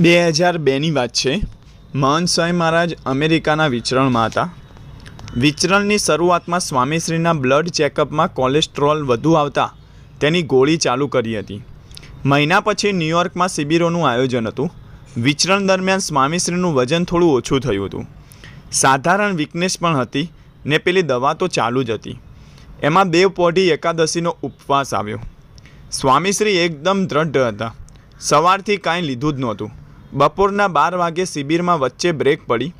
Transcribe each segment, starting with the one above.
બે હજાર બેની વાત છે. મહંત સ્વામી મહારાજ અમેરિકાના વિચરણમાં હતા. વિચરણની શરૂઆતમાં સ્વામીશ્રીના બ્લડ ચેકઅપમાં કોલેસ્ટ્રોલ વધુ આવતા તેની ગોળી ચાલુ કરી હતી. મહિના પછી ન્યૂયોર્કમાં શિબિરોનું આયોજન હતું. વિચરણ દરમિયાન સ્વામીશ્રીનું વજન થોડું ઓછું થયું હતું. સાધારણ વીકનેસ પણ હતી ને પેલી દવા તો ચાલુ જ હતી. એમાં દેવ પોઢી એકાદશીનો ઉપવાસ આવ્યો. સ્વામીશ્રી એકદમ દ્રઢ હતા. સવારથી કાંઈ લીધું જ નહોતું. બપોરના બાર વાગે શિબિરમાં વચ્ચે બ્રેક પડી.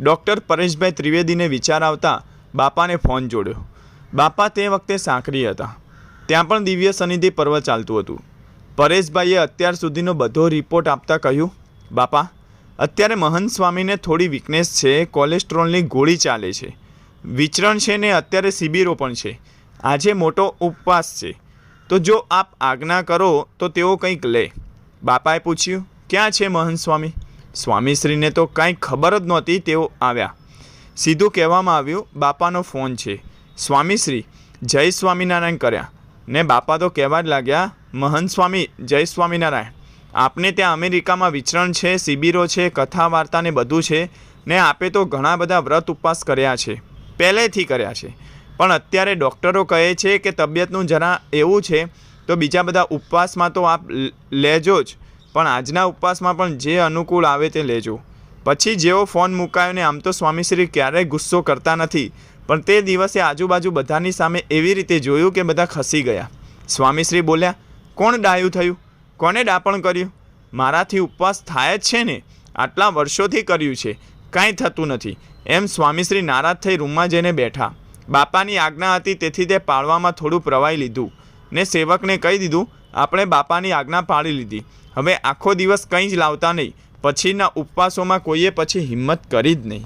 ડૉક્ટર પરેશભાઈ ત્રિવેદીને વિચાર આવતા બાપાને ફોન જોડ્યો. બાપા તે વખતે સાંકરી હતા. ત્યાં પણ દિવ્ય સનિધિ પર્વ ચાલતું હતું. પરેશભાઈએ અત્યાર સુધીનો બધો રિપોર્ટ આપતા કહ્યું, બાપા, અત્યારે મહંત સ્વામીને થોડી વીકનેસ છે કોલેસ્ટ્રોલની ગોળી ચાલે છે. વિચરણ છે ને અત્યારે શિબિરો પણ છે. આજે મોટો ઉપવાસ છે. તો જો આપ આજ્ઞા કરો તો તેઓ કંઈક લે. બાપાએ પૂછ્યું ક્યાં છે મહંત સ્વામી? સ્વામીશ્રીને તો કાંઈ ખબર જ નહોતી તેઓ આવ્યા. સીધું કહેવામાં આવ્યું, બાપાનો ફોન છે. સ્વામીશ્રી જય સ્વામિનારાયણ કર્યા. ને બાપા તો કહેવા જ લાગ્યા, મહંત સ્વામી, જય સ્વામિનારાયણ. આપને ત્યાં અમેરિકામાં વિચરણ છે, શિબિરો છે કથા વાર્તા ને બધું છે, ને આપે તો ઘણા બધા વ્રત ઉપવાસ કર્યા છે. પહેલેથી કર્યા છે. પણ અત્યારે ડૉક્ટરો કહે છે કે તબિયતનું જરા એવું છે, તો બીજા બધા ઉપવાસમાં તો આપ લેજો જ. પણ આજના ઉપવાસમાં પણ જે અનુકૂળ આવે તે લેજો. પછી જેવો ફોન મુકાયો ને આમ તો સ્વામીશ્રી ક્યારેય ગુસ્સો કરતા નથી, પણ તે દિવસે આજુબાજુ બધાની સામે એવી રીતે જોયું કે બધા ખસી ગયા. સ્વામીશ્રી બોલ્યા, કોણ ડાયું થયું? કોને ડાપણ કર્યું? મારાથી ઉપવાસ થાય જ છે ને? આટલા વર્ષોથી કર્યું છે. કાંઈ થતું નથી. એમ સ્વામીશ્રી નારાજ થઈ રૂમમાં જઈને બેઠા. બાપાની આજ્ઞા હતી તેથી તે પાળવામાં થોડું પ્રવાહી લીધું ને સેવકને કહી દીધું આપણે બાપાની આજ્ઞા પાડી લીધી. હવે આખો દિવસ કંઈ જ લાવતા નહીં. પછીના ઉપવાસોમાં કોઈએ પછી હિંમત કરી જ નહીં.